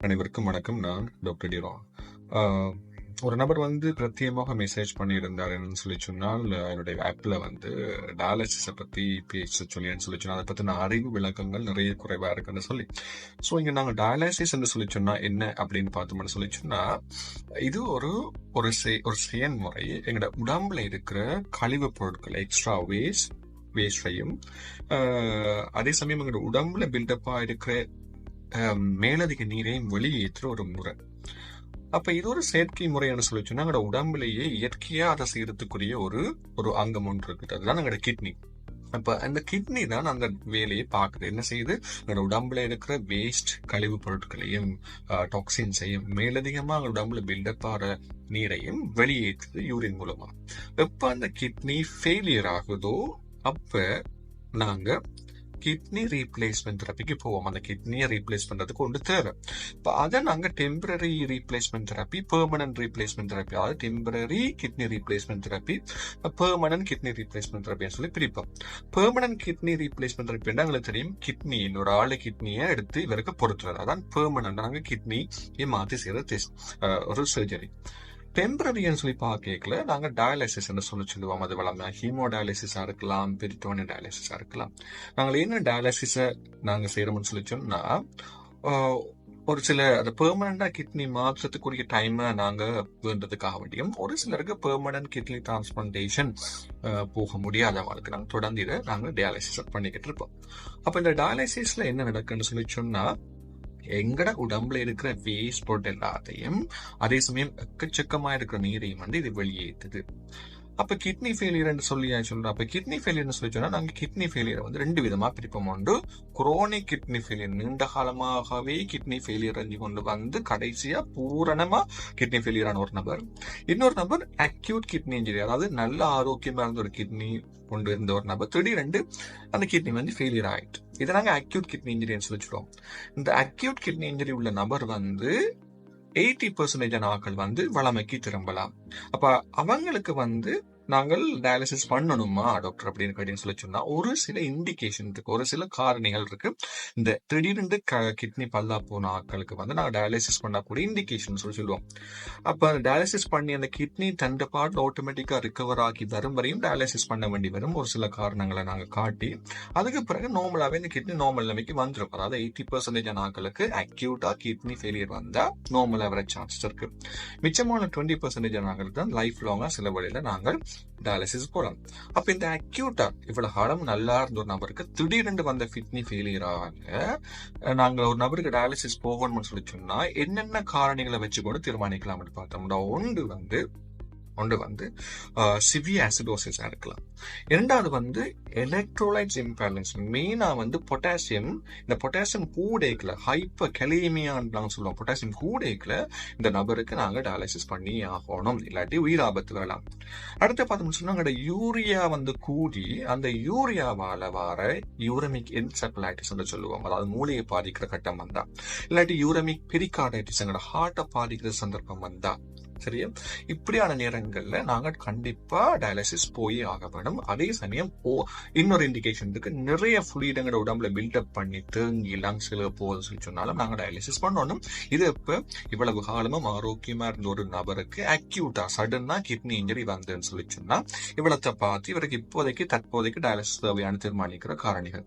அனைவருக்கும் வணக்கம். நான் டாக்டர் டிரா. ஒரு நபர் வந்து பிரத்யேகமாக மெசேஜ் பண்ணியிருந்தார் என்னன்னு சொல்லி சொன்னால், என்னுடைய ஆப்பில் வந்து டயாலிசிஸை பற்றி பேச சொல்லின்னு சொல்லி சொன்னால் அதை பற்றின அறிவு விளக்கங்கள் நிறைய குறைவாக இருக்குன்னு சொல்லி. ஸோ இங்கே நாங்கள் டயாலிசிஸ் என்று சொல்லி சொன்னால் என்ன அப்படின்னு பார்த்தோம்னு சொல்லி சொன்னால் இது ஒரு ஒரு செய் ஒரு செயல்முறை எங்களோட உடம்புல இருக்கிற கழிவுப் பொருட்கள் எக்ஸ்ட்ரா வேஸ்ட் வேஸ்ட்டையும் அதே சமயம் எங்களோட உடம்புல பில்டப்பாக இருக்கிற மேலதிக நீரையும் வெளியேற்றுற ஒரு முறை. அப்ப இது ஒரு செயற்கை முறைன்னு சொல்லி சொன்னா, உடம்புலேயே இயற்கையாக இயற்கையா அத செய்யறதுக்குரிய ஒரு ஒரு அங்கம் ஒன்று இருக்குது. அதுதான் எங்களோட கிட்னி. அப்ப அந்த கிட்னி தான் அந்த வேலையை பார்க்குது என்ன செய்யுது? எங்களோட உடம்புல இருக்கிற வேஸ்ட் கழிவுப் பொருட்களையும், டாக்ஸின்ஸையும் மேலதிகமா எங்க உடம்புல பில்டப் ஆகிற நீரையும் வெளியேற்றுது யூரின் மூலமா. எப்ப அந்த கிட்னி ஃபெயிலியர் ஆகுதோ, அப்ப நாங்க கிட்னி ரீப்ளேஸ்மெண்ட் தெரப்பிக்கு போவோம். அந்த கிட்னியை ரீப்ளேஸ் பண்ணுறதுக்கு ஒன்று தேவை. இப்போ அதை நாங்கள் temporary replacement therapy permanent replacement therapy அதாவது temporary kidney replacement therapy permanent kidney replacement தெரப்பின்னு சொல்லி பிரிப்போம். பெர்மனன்ட் கிட்னி ரீப்ளேஸ்மெண்ட் தெரபின்னா எங்களுக்கு தெரியும் கிட்னி ஒரு ஆள் கிட்னியை எடுத்து இவருக்கு பொருத்துறது. அதான் பெர்மனன்ட் நாங்கள் கிட்னி மாற்றி செய்கிற டெஸ்ட் ஒரு சர்ஜரி. டெம்பரரின்னு சொல்லி பாக்கேக்கல நாங்கள் டயாலிசிஸ்ன்னு சொல்லி சொல்லுவோம். அது வழமையா ஹீமோ டயாலிசிஸாக இருக்கலாம், பெரிட்டோனியல் டயாலிசிஸாக இருக்கலாம். நாங்கள் என்ன டயாலிசிஸை நாங்கள் செய்கிறோம்னு சொல்லி சொன்னால் ஒரு சில அந்த பெர்மனண்டாக கிட்னி மாற்றத்துக்குரிய டைமை நாங்கள் வேண்டதுக்காக வேண்டியும், ஒரு சிலருக்கு பெர்மனன்ட் கிட்னி டிரான்ஸ்பிளான்டேஷன் போக முடியாத முடியாதவங்களுக்கு நாங்கள் தொடர்ந்து இதை நாங்கள் டயாலிசிஸ் பண்ணிக்கிட்டு இருப்போம். அப்போ இந்த டயாலிசிஸில் என்ன நடக்குன்னு சொல்லி சொன்னால் எங்கட உடம்புல இருக்கிற வேஸ்ட் பொருட் எல்லாத்தையும், அதே சமயம் எக்கச்சக்கமா இருக்கிற நீரையும் வந்து இது வெளியேற்றுது அப்ப கிட்னி ஃபெயிலியர்னு சொல்லி சொல்றோம்? அப்ப கிட்னி ஃபெயிலியர்னு சொல்லி சொன்னா, நாங்க கிட்னி ஃபெயிலியர் வந்து ரெண்டு விதமா பிரிப்போம். உண்டு குரோனிக் கிட்னி ஃபெயிலியர் நீண்ட காலமாகவே கிட்னி ஃபெயிலியர் அஞ்சு கொண்டு வந்து கடைசியா பூரணமா கிட்னி ஃபெயிலியரான ஒரு நபர். இன்னொரு நபர் அக்யூட் கிட்னி இன்ஜுரி அதாவது நல்ல ஆரோக்கியமா இருந்த ஒரு கிட்னி கொண்டு இருந்த ஒரு நபர் திடீரென்று அந்த கிட்னி வந்து ஃபெயிலியர் ஆயிட்டு. இதை நாங்கள் அக்யூட் கிட்னி இன்ஜுரின்னு சொல்லி இந்த அக்யூட் கிட்னி இன்ஜுரி உள்ள நபர் வந்து எயிட்டி பர்சன்டேஜான ஆக்கள் வந்து வளமைக்கு திரும்பலாம். அப்போ அவங்களுக்கு வந்து நாங்கள் டயாலிசிஸ் பண்ணணுமா டாக்டர் அப்படின்னு கேட்டீங்கன்னு சொல்லி சொன்னா, ஒரு சில இண்டிகேஷன் இருக்கு. ஒரு சில காரணிகள் இருக்கு. இந்த திடீர்னு க கிட்னி பல்லா போன ஆட்களுக்கு வந்து நாங்கள் டயாலிசிஸ் பண்ணக்கூடிய இண்டிகேஷன் சொல்லி சொல்லுவோம். அப்ப டயாலிசிஸ் பண்ணி அந்த கிட்னி தண்ட பாட்டில் ஆட்டோமேட்டிக்கா ரிகவர் ஆகி வரும் வரையும் டயாலிசிஸ் பண்ண வேண்டி வரும். ஒரு சில காரணங்களை நாங்கள் காட்டி, அதுக்கு பிறகு நார்மலாவே இந்த கிட்னி நார்மல் நிலைமைக்கு வந்துடும் அதாவது எயிட்டி பர்சன்டேஜ் ஆட்களுக்கு அக்யூட்டா கிட்னி ஃபெயிலியர் வந்தா நார்மலா வர சான்சஸ் இருக்கு. மிச்சமான டுவெண்ட்டி பர்சன்டேஜ் ஆட்களுக்கு தான் லைஃப் லாங்கா சில வழியில நாங்கள் டயாலிசிஸ் போறோம். அப்போ இந்த அக்யூட்டா இவ்வளவு ஹடம் நல்லா இருந்த ஒரு நபருக்கு திடீரென்று வந்த கிட்னி ஃபெயிலியரால நாங்க ஒரு நபருக்கு டயாலிசிஸ் போகணும்னு சொல்லி சொன்னா, என்னென்ன காரணிகளை வச்சு கூட தீர்மானிக்கலாம்னு பார்த்தோம்னா, ஒன்று வந்து ஒன்று வந்து சிவிய சிவியர் இருக்கலாம். இரண்டாவது வந்து எலக்ட்ரோலைட்ஸ் இம்பேலன்ஸ். மெயினா வந்து பொட்டாசியம் இந்த பொட்டாசியம் கூடைக்குள்ள ஹைப்பர் கலீமியான்னு சொல்லுவோம். பொட்டாசியம் கூடேக்கில் இந்த நபருக்கு நாங்கள் டயாலிசிஸ் பண்ணி ஆகணும். இல்லாட்டி உயிர் ஆபத்து வரலாம். அடுத்து பார்த்தோம்னு சொன்னால் யூரியா வந்து கூடி, அந்த யூரியாவால் வர யூரமிக் என்செபலைட்டிஸ்ன்னு சொல்லுவோம். அதாவது மூளையை பாதிக்கிற கட்டம் வந்தா, இல்லாட்டி யூரமிக் பெரிகார்டைட்டிஸ் எங்களோட ஹார்ட்ட பாதிக்கிற சந்தர்ப்பம் வந்தா, சரியா? இப்படியான நேரங்கள்ல நாங்கள் கண்டிப்பா டயாலிசிஸ் போயே ஆக வேணும். அதே சமயம் ஓ இன்னொரு இண்டிகேஷன் இருக்கு. நிறைய ஃப்ளூயிட் உடம்புல பில்டப் பண்ணி தேங்கி லங்ஸ்ல போகுதுன்னு சொல்லி சொன்னாலும் நாங்க டயாலிசிஸ் பண்ணணும். இது இப்போ இவ்வளவு காலமும் ஆரோக்கியமா இருந்த ஒரு நபருக்கு அக்யூட்டா சடனா கிட்னி இன்ஜுரி வந்ததுன்னு சொல்லி சொன்னா, இவ்வளத்த பார்த்து இவருக்கு இப்போதைக்கு தற்போதைக்கு டயாலிசிஸ் தேவையான தீர்மானிக்கிற காரணிகள்.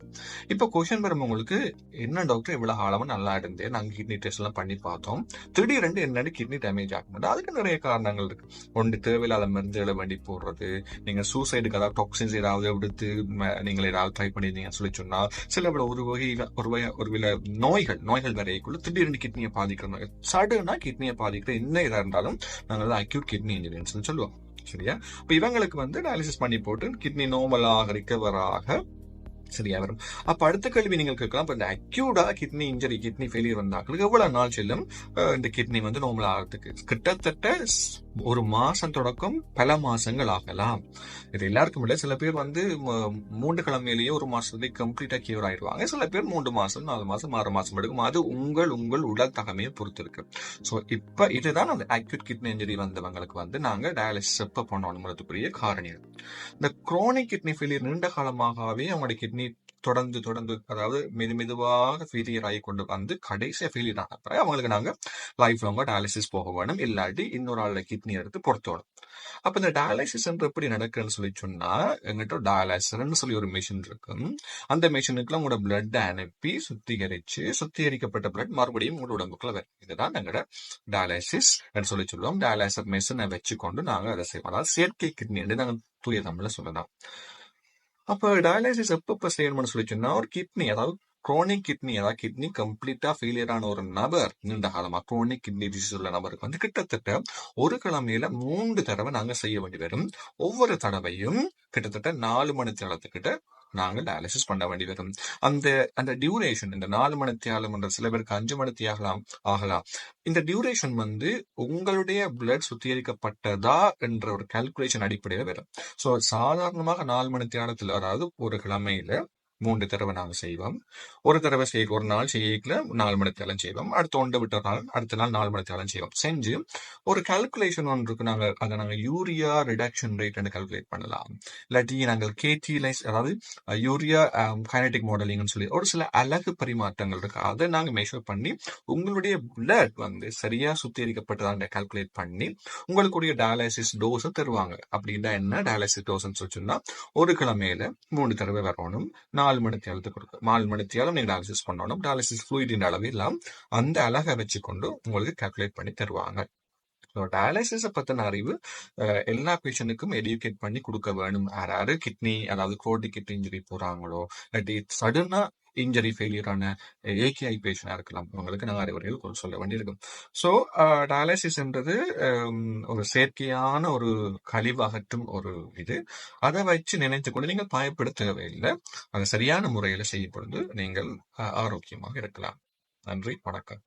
இப்போ கொஷின் வரும் உங்களுக்கு, என்ன டாக்டர் இவ்வளோ காலமாக நல்லா இருந்தேன். நாங்கள் கிட்னி டெஸ்ட் எல்லாம் பண்ணி பார்த்தோம். திடீரெண்டு என்னடி கிட்னி டேமேஜ் ஆகும். அதுக்கு நிறைய காரணங்கள் இருக்கு. ஒன்று தேவையில்லாத மருந்துகளை வண்டி போடுறது, நீங்கள் சூசைடுக்கு அதாவது டாக்ஸின்ஸ் ஏதாவது எடுத்து நீங்கள் ஏதாவது ட்ரை பண்ணியிருந்தீங்கன்னு சொல்லி சொன்னால் சில விட ஒரு வகையில் ஒரு வகை ஒரு வில நோய்கள் நோய்கள் வரைக்குள்ள திடீர்னு கிட்னியை பாதிக்கிற நோய்கள். சடனா கிட்னியை பாதிக்கிற என்ன இதாக இருந்தாலும் நாங்கள் அக்யூட் கிட்னி இன்ஜுரின்னு சொல்லுவோம். சரியா? இப்போ இவங்களுக்கு வந்து டயாலிசிஸ் பண்ணி போட்டு கிட்னி நோமலாக ரிகவர் ஆக சரியா வரும். அப்ப அடுத்த கேள்வி நீங்கள் கேட்கலாம். இப்ப இந்த அக்யூடா கிட்னி இன்ஜரி கிட்னி ஃபெயிலியர் வந்தாக்களுக்கு எவ்வளவு நாள் செல்லும் இந்த கிட்னி வந்து நார்மல் ஆகிறதுக்கு கிட்டத்தட்ட ஒரு மாசம் தொடக்கம் பல மாசங்கள் ஆகலாம். இது எல்லாருக்கும் இல்லை சில பேர் வந்து மூன்று கிழமையிலேயே ஒரு மாசத்துலேயே கம்ப்ளீட்டா கியூர் ஆயிடுவாங்க. சில பேர் மூன்று மாசம், நாலு மாசம், ஆறு மாசம் எடுக்கும். அது உங்கள் உங்கள் உடல் தகமையை பொறுத்து இருக்கு. ஸோ இப்ப இதுதான் அந்த அக்யூட் கிட்னி இன்ஜரி வந்தவங்களுக்கு வந்து நாங்க டயாலிசிஸ் எப்ப பண்ணணுங்கிறதுக்குரிய காரணிகள். இந்த குரோனிக் கிட்னி ஃபெயிலியர் நீண்ட காலமாகவே அவங்களுடைய கிட்னி தொடர்ந்து தொடர்ந்து அதாவது மெது மெதுவாக ஃபெயிலியர் ஆகி கொண்டு வந்து கடைசியாக ஃபெயிலியர் ஆன பிறகு அவங்களுக்கு நாங்கள் லைஃப் லாங்காக டயாலிசிஸ் போக வேணும். இல்லாட்டி இன்னொரு ஆளில் கிட்னி எடுத்து பொறுத்தோடும். அப்போ இந்த டயாலிசிஸ் எப்படி நடக்குதுன்னு சொல்லி சொன்னால் எங்கிட்ட டயாலிசர்னு சொல்லி ஒரு மிஷின் இருக்கும் அந்த மிஷினுக்குள்ள உங்களோட பிளட்டை அனுப்பி சுத்திகரிச்சு சுத்திகரிக்கப்பட்ட பிளட் மறுபடியும் உங்களோட உடம்புக்குள்ள வரும். இதுதான் எங்களோட டயாலிசிஸ் சொல்லி சொல்லுவோம். டயாலிசர் மிஷினை வச்சுக்கொண்டு நாங்கள் அதை செய்வோம். அதாவது செயற்கை கிட்னி என்று நாங்கள் தூய தமிழ்ல சொல்லலாம். அப்ப டயாலிசிஸ் எப்ப செய்யணும்னு சொல்லி சொன்னா ஒரு கிட்னி அதாவது குரோனிக் கிட்னி அதாவது கிட்னி கம்ப்ளீட்டா ஃபெயிலியர் ஆன ஒரு நபர் நீண்ட காலமா குரோனிக் கிட்னி டிசீஸ் உள்ள நபருக்கு வந்து கிட்டத்தட்ட ஒரு கிழமையில மூன்று தடவை நாங்க செய்ய வேண்டி வரும். ஒவ்வொரு தடவையும் கிட்டத்தட்ட நாலு மணி நேரத்துக்கிட்ட நாங்க டயாலிசிஸ் பண்ண வேண்டி வரும் அந்த அந்த டியூரேஷன் இந்த நாலு மணி தியாலம் சில பேருக்கு அஞ்சு மணி ஆகலாம் ஆகலாம். இந்த டியூரேஷன் வந்து உங்களுடைய பிளட் சுத்திகரிக்கப்பட்டதா என்ற ஒரு கால்குலேஷன் அடிப்படையில் வரும். ஸோ சாதாரணமாக நாலு மணி தியாலத்தில் அதாவது ஒரு கிழமையில மூன்று தடவை நாங்கள் செய்வோம். ஒரு தடவை செய்ய ஒரு நாள் செய்யல நாலு மணி தேலம் செய்வோம். அடுத்த ஒன்று விட்ட நாள் அடுத்த நாள் நாலு மணி தேலம் செய்வோம். செஞ்சு ஒரு கால்குலேஷன் ஒன்று இருக்கு. நாங்கள் அதை நாங்கள் யூரியா ரிடக்ஷன் ரேட் கால்குலேட் பண்ணலாம். இல்லாட்டி நாங்கள் கேடி லைஸ் அதாவது யூரியா கைனடிக் மாடலிங்னு சொல்லி ஒரு சில அழகு பரிமாற்றங்கள் இருக்கு. அதை நாங்கள் மெஷர் பண்ணி உங்களுடைய பிளட் வந்து சரியா சுத்திகரிக்கப்பட்டதாண்ட கால்குலேட் பண்ணி உங்களுக்குடைய டயாலிசிஸ் டோஸை தருவாங்க. அப்படின்னா என்ன? டயாலிசிஸ் டோஸ்ன்னு சொல்லி ஒரு கிழமையில மூணு தடவை வரணும். நாலு நாலு மணி தேலத்துக்கு கொடுக்கும் நாலு மணி தேலம் நீங்க டயாலிசிஸ் பண்ணணும் டயாலிசிஸ் ஃப்ளூயிடின் அளவெல்லாம் அந்த அழகை வச்சுக்கொண்டு உங்களுக்கு கால்குலேட் பண்ணி தருவாங்க. ஸோ டயாலிசிஸை பற்றின அறிவு எல்லா பேஷண்ட்டுக்கும் எடியூகேட் பண்ணி கொடுக்க வேணும். யார் யாரு கிட்னி அதாவது கோடி கிட்னி இன்ஜுரி போகிறாங்களோ இல்லாட்டி சடனாக இன்ஜரி ஃபெயிலியரான ஏகேஐ பேஷனாக இருக்கலாம். அவங்களுக்கு நாங்கள் அறிவுரைகள் சொல்ல வேண்டியிருக்கும். ஸோ டயாலிசிஸ்ன்றது ஒரு செயற்கையான ஒரு கழிவகற்றும் ஒரு இது. அதை வச்சு நினைத்து கொண்டு நீங்கள் பயப்பட தேவையில்லை. அதை சரியான முறையில் செய்யப்படுது நீங்கள் ஆரோக்கியமாக இருக்கலாம். நன்றி வணக்கம்.